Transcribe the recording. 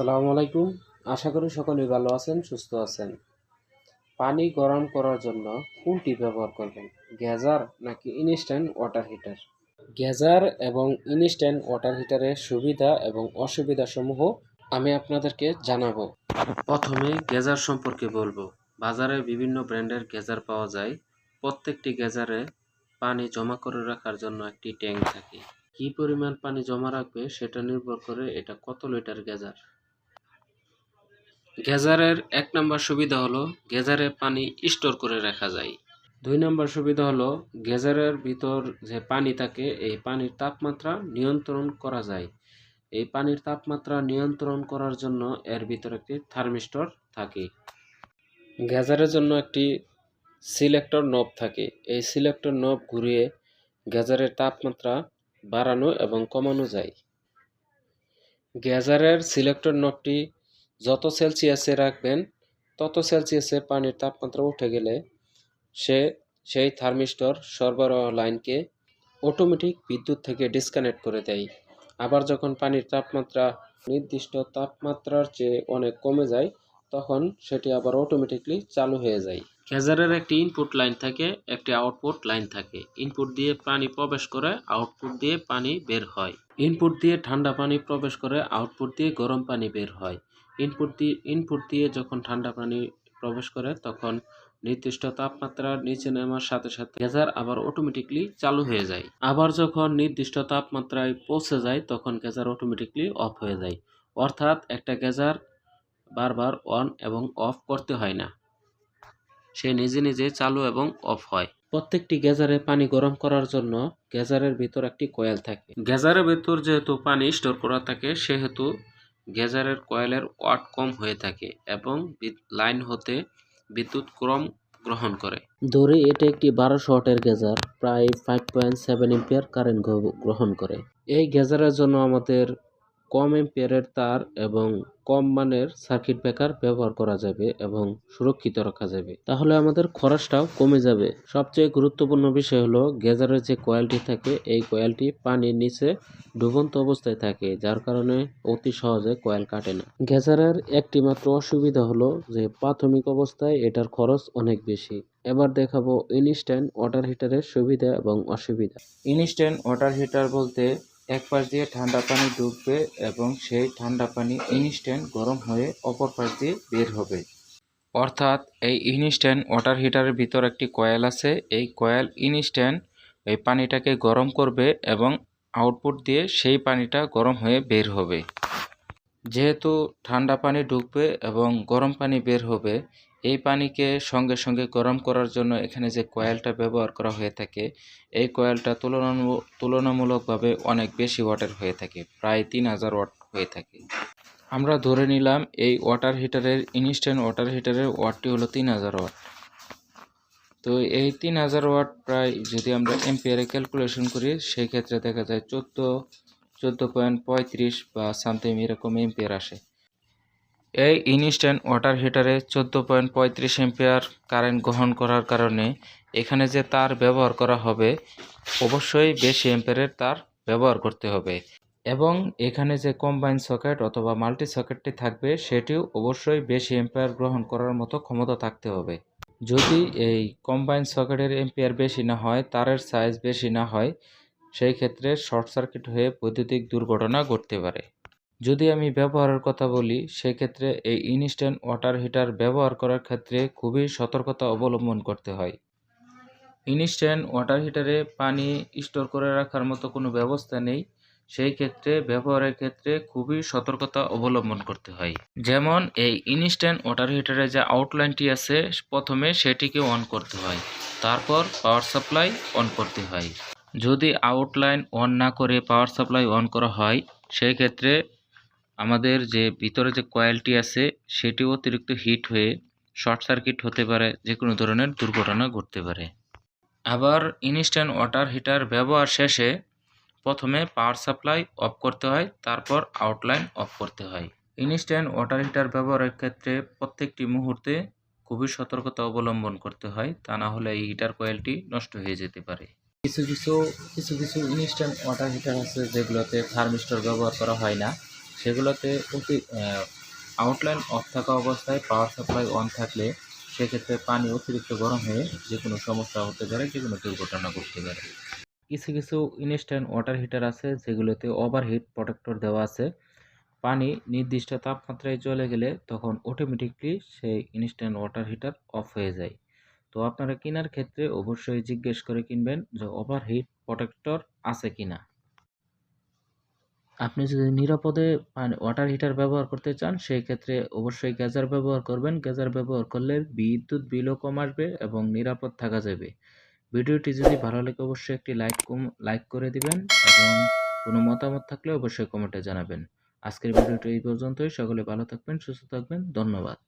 আসসালামু আলাইকুম। আশা করি সকলেই ভালো আছেন, সুস্থ আছেন। পানি গরম করার জন্য কোনটি ব্যবহার করবেন। গেজার নাকি ইনস্ট্যান্ট ওয়াটার হিটার? গেজার এবং ইনস্ট্যান্ট ওয়াটার হিটারের সুবিধা এবং অসুবিধা সমূহ আমি আপনাদেরকে জানাব। প্রথমে গেজার সম্পর্কে বলব। বাজারে বিভিন্ন ব্র্যান্ডের গেজার পাওয়া যায়। প্রত্যেকটি গেজারে পানি জমা করে রাখার জন্য একটি ট্যাঙ্ক থাকে। কি পরিমাণ পানি জমা রাখবে সেটা নির্ভর করে এটা কত লিটার গেজার গেজারের এক নম্বর সুবিধা হলো গেজারে পানি স্টোর করে রাখা যায়। দুই নম্বর সুবিধা হলো গেজারের ভিতর যে পানি থাকে, এই পানির তাপমাত্রা নিয়ন্ত্রণ করা যায়। এই পানির তাপমাত্রা নিয়ন্ত্রণ করার জন্য এর ভিতর একটি থার্মিস্টর থাকে। গেজারের জন্য একটি সিলেক্টর নব থাকে। এই সিলেক্টর নব ঘুরিয়ে গেজারের তাপমাত্রা বাড়ানো এবং কমানো যায়। গেজারের সিলেক্টর নবটি যত সেলসিয়াসে রাখবেন, তত সেলসিয়াসে পানির তাপমাত্রা উঠে গেলে সে, সেই থার্মিস্টর সরবরাহ লাইনকে অটোমেটিক বিদ্যুৎ থেকে ডিসকানেক্ট করে দেয়। আবার যখন পানির তাপমাত্রা, নির্দিষ্ট তাপমাত্রার চেয়ে অনেক কমে যায়, তখন সেটি আবার অটোমেটিকলি চালু হয়ে যায়। গেজারের একটি ইনপুট লাইন থাকে, একটি আউটপুট লাইন থাকে। ইনপুট দিয়ে পানি প্রবেশ করে আউটপুট দিয়ে পানি বের হয়। ইনপুট দিয়ে ঠান্ডা পানি প্রবেশ করে আউটপুট দিয়ে গরম পানি বের হয়। ইনপুট দিয়ে ইনপুট দিয়ে যখন ঠান্ডা পানি প্রবেশ করে, তখন নির্দিষ্ট তাপমাত্রার নিচে নামার সাথে সাথে গেজার আবার অটোমেটিকলি চালু হয়ে যায়। আবার যখন নির্দিষ্ট তাপমাত্রায় পৌঁছে যায়, তখন গেজার অটোমেটিকলি অফ হয়ে যায়। অর্থাৎ একটা গেজার বারবার অন এবং অফ করতে হয় না। সে নিজে নিজে চালু এবং অফ হয়। প্রত্যেকটি গেজারে পানি গরম করার জন্য গেজারের ভিতর একটি কয়েল থাকে। গেজারের ভিতর যেহেতু পানি স্টোর করা থাকে, সেহেতু গেজারের কয়েলের ওয়াট কম হয়ে থাকে এবং লাইন হতে বিদ্যুৎ ক্রম গ্রহণ করে। ধরে এটি একটি বারোশো ওয়াটের গেজার, প্রায় five point seven ampere current গ্রহণ করে। এই গেজারের জন্য আমাদের কম এম্পিয়ারের তার এবং কম মানের সার্কিট ব্রেকার ব্যবহার করা যাবে এবং সুরক্ষিত রাখা যাবে। তাহলে আমাদের খরচটাও কমে যাবে। সবচেয়ে গুরুত্বপূর্ণ বিষয় হলো গেজারের যে কয়েলটি থাকে, এই কয়েলটি পানির নিচে ডুবন্ত অবস্থায় থাকে, যার কারণে অতি সহজে কয়েল কাটে না। গেজারের একটি মাত্র অসুবিধা হলো যে প্রাথমিক অবস্থায় এটার খরচ অনেক বেশি। এবার দেখাবো ইনস্ট্যান্ট ওয়াটার হিটারের সুবিধা এবং অসুবিধা। ইনস্ট্যান্ট ওয়াটার হিটার বলতে এক পাশ দিয়ে ঠান্ডা পানি ঢুকবে এবং সেই ঠান্ডা পানি ইনস্ট্যান্ট গরম হয়ে অপর পাশ দিয়ে বের হবে। অর্থাৎ এই ইনস্ট্যান্ট ওয়াটার হিটারের ভিতর একটি কয়েল আছে। এই কয়েল ইনস্ট্যান্ট এই পানিটাকে গরম করবে এবং আউটপুট দিয়ে সেই পানিটা গরম হয়ে বের হবে। যেহেতু ঠান্ডা পানি ঢুকবে এবং গরম পানি বের হবে এই পানিকে সঙ্গে সঙ্গে গরম করার জন্য এখানে যে কয়েলটা ব্যবহার করা হয়ে থাকে, এই কয়েলটা তুলনামূলক তুলনামূলকভাবে অনেক বেশি ওয়াটের হয়ে থাকে, প্রায় তিন হাজার ওয়াট হয়ে থাকে। আমরা ধরে নিলাম এই ওয়াটার হিটারের, ইনস্ট্যান্ট ওয়াটার হিটারের ওয়াটটি হলো তিন হাজার ওয়াট। তো এই তিন হাজার ওয়াট প্রায় যদি আমরা এম্পিয়ারে ক্যালকুলেশন করি, সেই ক্ষেত্রে দেখা যায় চোদ্দ চোদ্দ পয়েন্ট পঁয়ত্রিশ বা সামথিং এরকম এম্পিয়ার আসে। এই ইনস্ট্যান্ট ওয়াটার হিটারে চোদ্দ পয়েন্ট পঁয়ত্রিশ এম্পিয়ার কারেন্ট গ্রহণ করার কারণে এখানে যে তার ব্যবহার করা হবে, অবশ্যই বেশি এম্পিয়ারের তার ব্যবহার করতে হবে। এবং এখানে যে কম্বাইন সকেট অথবা মাল্টি সকেটটি থাকবে, সেটিও অবশ্যই বেশি এম্পিয়ার গ্রহণ করার মতো ক্ষমতা থাকতে হবে। যদি এই কম্বাইন সকেটের এম্পিয়ার বেশি না হয়, তারের সাইজ বেশি না হয়, সেই ক্ষেত্রে শর্ট সার্কিট হয়ে বৈদ্যুতিক দুর্ঘটনা ঘটতে পারে। যদি আমি ব্যবহারের কথা বলি, সেক্ষেত্রে এই ইনস্ট্যান্ট ওয়াটার হিটার ব্যবহার করার ক্ষেত্রে খুবই সতর্কতা অবলম্বন করতে হয়। ইনস্ট্যান্ট ওয়াটার হিটারে পানি স্টোর করে রাখার মতো কোনো ব্যবস্থা নেই। সেই ক্ষেত্রে ব্যবহারের ক্ষেত্রে খুবই সতর্কতা অবলম্বন করতে হয়। যেমন এই ইনস্ট্যান্ট ওয়াটার হিটারে যে আউটলাইনটি আছে, প্রথমে সেটিকে অন করতে হয়। তারপর পাওয়ার সাপ্লাই অন করতে হয়। যদি আউটলাইন অন না করে পাওয়ার সাপ্লাই অন করা হয়, সেই ক্ষেত্রে আমাদের যে ভিতরে যে কয়েলটি আছে সেটি অতিরিক্ত হিট হয়ে শর্ট সার্কিট হতে পারে যে কোনো ধরনের দুর্ঘটনা ঘটতে পারে। আবার ইনস্ট্যান্ট ওয়াটার হিটার ব্যবহার শেষে প্রথমে পাওয়ার সাপ্লাই অফ করতে হয়, তারপর আউটলাইন অফ করতে হয়। ইনস্ট্যান্ট ওয়াটার হিটার ব্যবহারের ক্ষেত্রে প্রত্যেকটি মুহূর্তে খুবই সতর্কতা অবলম্বন করতে হয়, তা না হলে এই হিটার কয়েলটি নষ্ট হয়ে যেতে পারে। কিছু কিছু কিছু কিছু ইনস্ট্যান্ট ওয়াটার হিটার আছে যেগুলোতে থার্মিস্টর ব্যবহার করা হয় না। সেগুলোতে অতি আউটলাইন অফ থাকা অবস্থায় পাওয়ার সাপ্লাই অন থাকলে সেক্ষেত্রে পানি অতিরিক্ত গরম হয়ে যে কোনো সমস্যা হতে পারে যে কোনো দুর্ঘটনা ঘটতে পারে। কিছু কিছু ইনস্ট্যান্ট ওয়াটার হিটার আছে যেগুলোতে ওভারহিট প্রোটেক্টর দেওয়া আছে। পানি নির্দিষ্ট তাপমাত্রায় চলে গেলে তখন অটোমেটিকলি সেই ইনস্ট্যান্ট ওয়াটার হিটার অফ হয়ে যায়। তো আপনারা কেনার ক্ষেত্রে অবশ্যই জিজ্ঞেস করে কিনবেন যে ওভারহিট প্রোটেক্টর আছে কিনা। আপনি যদি নিরাপদে মানে ওয়াটার হিটার ব্যবহার করতে চান, সেই ক্ষেত্রে অবশ্যই গ্যাজার ব্যবহার করবেন। গ্যাজার ব্যবহার করলে বিদ্যুৎ বিলও কম আসবে এবং নিরাপদ থাকা যাবে। ভিডিওটি যদি ভালো লাগে, অবশ্যই একটি লাইক কম লাইক করে দিবেন এবং কোনো মতামত থাকলে অবশ্যই কমেন্টে জানাবেন। আজকের ভিডিওটি এই পর্যন্তই। সকলে ভালো থাকবেন, সুস্থ থাকবেন। ধন্যবাদ।